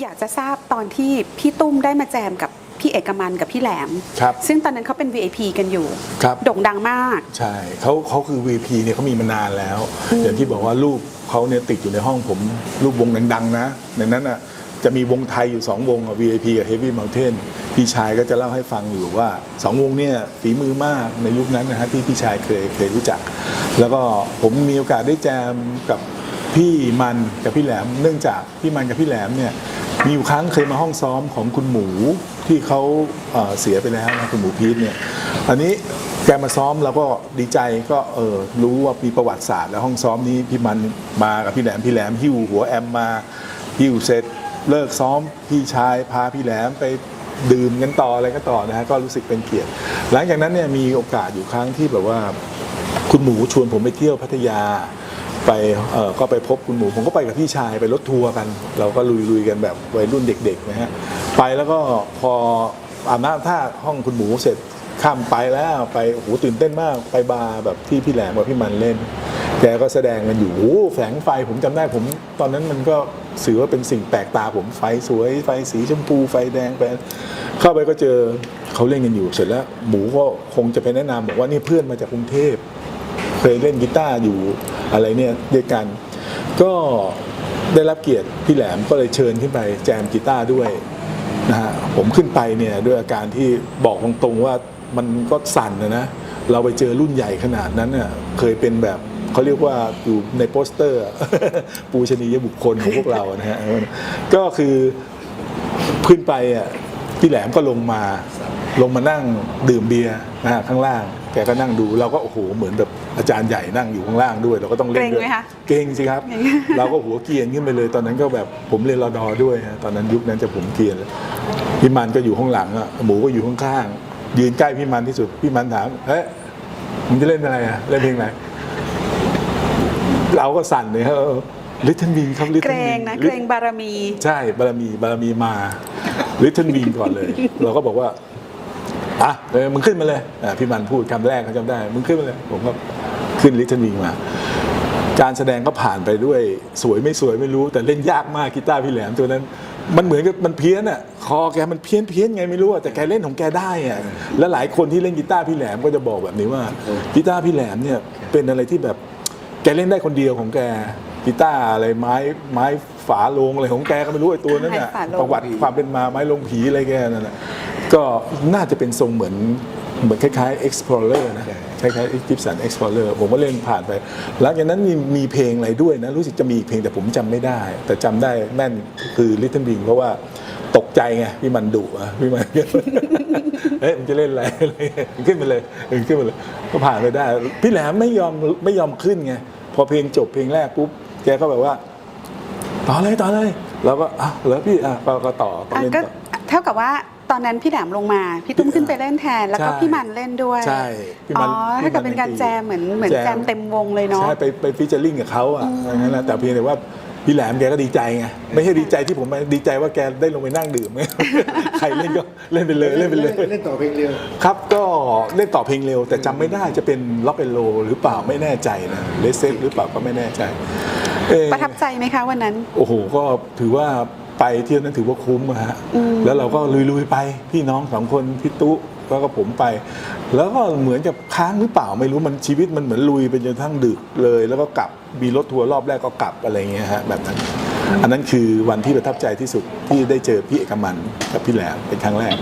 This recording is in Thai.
อยากจะทราบตอนที่พี่ตุ้มได้มาแจมกับพี่เอกมันกับพี่แหลม ครับ ซึ่งตอนนั้นเขาเป็น VIP กันอยู่ ครับ โด่งดังมาก ใช่เขาเขาคือ VP เนี่ยเขามีมานานแล้ว อย่างที่บอกว่ารูปเขาเนี่ยติดอยู่ในห้องผมรูปวงดังๆนะ ในนั้นอะจะมีวงไทยอยู่ 2 วงอะ VIP กับ Heavy Mountain พี่ชายก็จะเล่าให้ฟังอยู่ว่า 2 วงเนี่ยฝีมือมากในยุคนั้นนะฮะที่พี่ชายเคยเคยรู้จัก แล้วก็ผมมีโอกาสได้แจมกับพี่มันกับพี่แหลม เนื่องจากพี่มันกับพี่แหลมเนี่ย มีอยู่ครั้งเคยมาห้องซ้อมของคุณหมูที่เขาเสียไปแล้วนะคุณหมูพีทเนี่ยอันนี้แกมาซ้อมเราก็ดีใจก็เออรู้ว่ามีประวัติศาสตร์แล้วห้องซ้อมนี้พี่มันมากับพี่แหลมพี่แหลมหิ้วหัวแอมมาหิ้วเสร็จเลิกซ้อมพี่ชายพาพี่แหลมไปดื่มกันต่ออะไรก็ต่อนะฮะก็รู้สึกเป็นเกียรติ หลังจากนั้นเนี่ยมีโอกาสอยู่ครั้งที่แบบว่า คุณหมูชวนผมไปเที่ยวพัทยา ไปเออก็ไปพบคุณหมูผมก็ไปกับพี่ชายไปรถทัวร์กัน เราก็ลุยๆกันแบบวัยรุ่นเด็กๆนะฮะไปแล้วก็พออาบน้ำท่าห้องคุณหมูเสร็จข้ามไปแล้วไปโอ้โหตื่นเต้นมากไปบาร์แบบที่พี่แหลมกับพี่มันเล่นแกก็แสดงกันอยู่โอ้โหแสงไฟผมจำได้ผม ตอนนั้นมันก็สือว่าเป็นสิ่งแปลกตาผมไฟสวยไฟสีชมพูไฟแดงไปเข้าไปก็เจอเขาเล่นกันอยู่เสร็จแล้ว หมูก็คงจะไปแนะนำบอกว่านี่เพื่อนมาจากกรุงเทพ ยเล่นกีตาร์อยู่อะไรเนี่ยด้วยกัน ก็ได้รับเกียรติพี่แหลมก็เลยเชิญขึ้นไปแจมกีตาร์ด้วยนะฮะผมขึ้นไปเนี่ยด้วยอาการที่บอกตรงๆว่ามันก็สั่นนะนะเราไปเจอรุ่นใหญ่ขนาดนั้นเน่ะเคยเป็นแบบเขาเรียกว่าอยู่ในโปสเตอร์ ปูชนียบุคคลของพวกเรานะฮะก็คือขึ้นไปอะพี่แหลมก็ลงมาลงมานั่งดื่มเบียร์นะฮะข้างล่าง แกก็นั่งดูเราก็โอ้โหเหมือนแบบอาจารย์ใหญ่นั่งอยู่ข้างล่างด้วย เราก็ต้องเล่นด้วยเกรงไหมคะ เก่งสิครับ เราก็หัวเกรียนขึ้นไปเลยตอนนั้นก็แบบผมเรียนรอดอด้วยฮะตอนนั้นยุคนั้นจะผมเกรียนเลยพี่มันก็อยู่ข้างหลังอะหมูก็อยู่ข้างๆยืนใกล้พี่มันที่สุดพี่มันถามเฮ้ยมึงจะเล่นอะไรอะเล่นเพลงอะไร เราก็สั่นเลยฮะลิทเทนวิงครับลิทเกเทรนวิงงนะ เกรงบารมี ใช่บารมีบารมีมาลิทเทิลวีนก่อนเลย เราก็บอกว่า อะเออมึงขึ้นมาเลยอะพี่มันพูดคำแรกเขาจำได้ มึงขึ้นมาเลย ผมก็ขึ้นลิทเทิลวีนมา การแสดงก็ผ่านไปด้วยสวยไม่สวยไม่รู้ แต่เล่นยากมากกีตาร์พี่แหลมตัวนั้น มันเหมือนกับมันเพี้ยนอะคอแกมันเพี้ยนเพี้ยนไงไม่รู้อะแต่แกเล่นของแกได้อะและหลายคนที่เล่นกีตาร์พี่แหลมก็จะบอกแบบนี้ว่ากีตาร์พี่แหลมเนี่ยเป็นอะไรที่แบบแกเล่นได้คนเดียวของแกกีตาร์อะไรไม้ไม้ฝาโลงอะไรของแกก็ไม่รู้ไอ้ตัวนั้นน่ะไม้ฝาโลงประวัติความเป็นมาไม้ลงผีอะไรแกนั่นน่ะ ก็น่าจะเป็นทรงเหมือนเหมือนคล้ายๆ explorer นะ คล้ายๆ Gibson explorer ผมก็เล่นผ่านไป หลังจากนั้นมีมีเพลงอะไรด้วยนะ รู้สึกจะมีอีกเพลงแต่ผมจำไม่ได้ แต่จำได้แม่นคือ Little Bing เพราะว่าตกใจไงพี่มันดุอะพี่มันเฮ้ยมันจะเล่นอะไรอะไรขึ้นไปเลยขึ้นไปเลย ก็ผ่านไปได้ พี่แหลมไม่ยอมไม่ยอมขึ้นไง พอเพลงจบเพลงแรกปุ๊บ แกก็แบบว่า ต่อเลยต่อเลย แล้วก็อะแล้วพี่อะก็ก็ต่อต่ออะเล่นต่อ เท่ากับว่า ตอนนั้นพี่แหลมลงมา พี่ตุ้มขึ้นไปเล่นแทน แล้วก็ใช่ พี่มันเล่นด้วย ใช่พี่อ๋มัอนถ้าเกิดพี่มันเป็นการดนตรีแจมเหมือนเหมือนแจมแจมเต็มวงเลยเนาะ ใช่ไปไปฟิชเจอริงกับเขาอะอย่างนั้นแหละแต่เพียงแต่ว่าพี่แหลมแกก็ดีใจไงไม่ใช่ดีใจที่ผมดีใจว่าแกได้ลงไปนั่งดื่ม ใครเล่นก็เล่นไปเลยเล่นไปเลย เล่นต่อเพลงเร็ว ครับก็เล่นต่อเพลงเร็ว แต่จำไม่ได้จะเป็นล็อกเ n โลหรือเปล่าไม่แน่ใจนะเลสเซหรือเปล่าก็ไม่แน่ใจเอ่อประทับใจไหมคะวันนั้น โอ้โหก็ถือว่า ไปเที่ยวนั้นถือว่าคุ้มอะฮะแล้วเราก็ลุยๆไปพี่น้องสองคนพี่ตุ๊แล้วก็ผมไป แล้วก็เหมือนกับค้างหรือเปล่าไม่รู้มันชีวิตมันเหมือนลุยไปจนกระทั่งดึกเลย แล้วก็กลับมีรถทัวร์รอบแรกก็กลับอะไรเงี้ยฮะแบบนั้น อันนั้นคือวันที่ประทับใจที่สุดที่ได้เจอพี่เอกมันกับพี่แหลมเป็นครั้งแรก